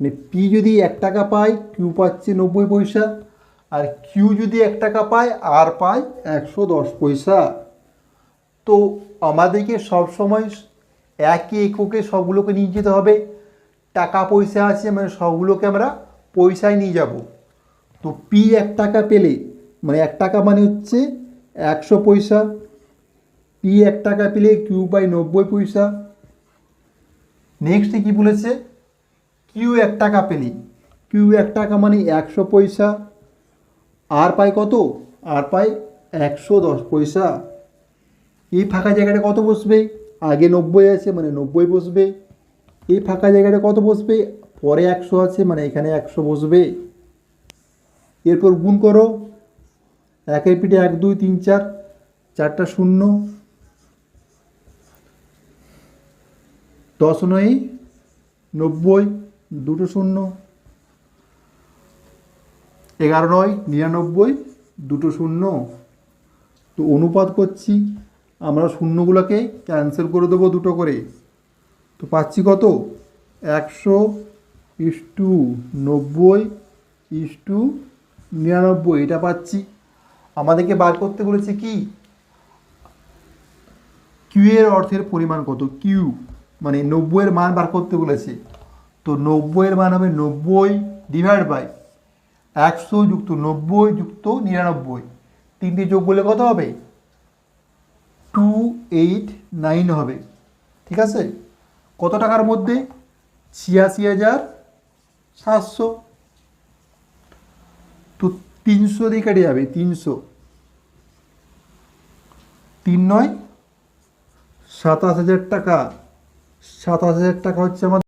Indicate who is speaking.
Speaker 1: মানে পি যদি এক টাকা পায় কিউ পাচ্ছে নব্বই পয়সা, আর কিউ যদি এক টাকা পায় আর পায় একশো দশ পয়সা। তো আমাদেরকে সবসময় একই এককে সবগুলোকে নিয়ে যেতে হবে। টাকা পয়সা আছে মানে সবগুলোকে আমরা পয়সায় নিয়ে যাব। তো পি এক টাকা পেলে মানে এক টাকা মানে হচ্ছে একশো পয়সা। পি এক টাকা পেলে কিউ পায় নব্বই পয়সা। নেক্সটে কি বলেছে? কিউ এক টাকা পেলি। কিউ এক টাকা মানে একশো পয়সা। আর পাই কত? আর পাই একশো দশ পয়সা। এই ফাঁকা জায়গাটা কত বসবে? আগে নব্বই আছে মানে নব্বই বসবে। এই ফাঁকা জায়গাটা কত বসবে? পরে একশো আছে মানে এখানে একশো বসবে। এরপর গুণ করো। একের পিঠে এক, দুই, তিন, চার, চারটা শূন্য। দশ নয়, নব্বই। দুটো শূন্য। এগারো নয়, নিরানব্বই, দুটো শূন্য। তো অনুপাত করছি, আমরা শূন্যগুলোকে ক্যান্সেল করে দেবো দুটো করে। তো পাচ্ছি কত? একশো ইস টু নব্বই ইস টু নিরানব্বই, এটা পাচ্ছি। আমাদেরকে বার করতে বলেছে কি? কিউ এর অর্থের পরিমাণ কত? কিউ মানে নব্বইয়ের মান বার করতে বলেছে। তো নব্বইয়ের মান হবে নব্বই ডিভাইড বাই একশো যুক্ত নব্বই যুক্ত নিরানব্বই। তিনটি যোগ করলে কত হবে? টু এইট নাইন হবে। ঠিক আছে? কত টাকার মধ্যে? ছিয়াশি হাজার সাতশো। তো তিনশো দিয়ে কেটে যাবে, তিনশো। তিন নয়, সাতাশ হাজার টাকা। সাতাশ হাজার টাকা হচ্ছে আমার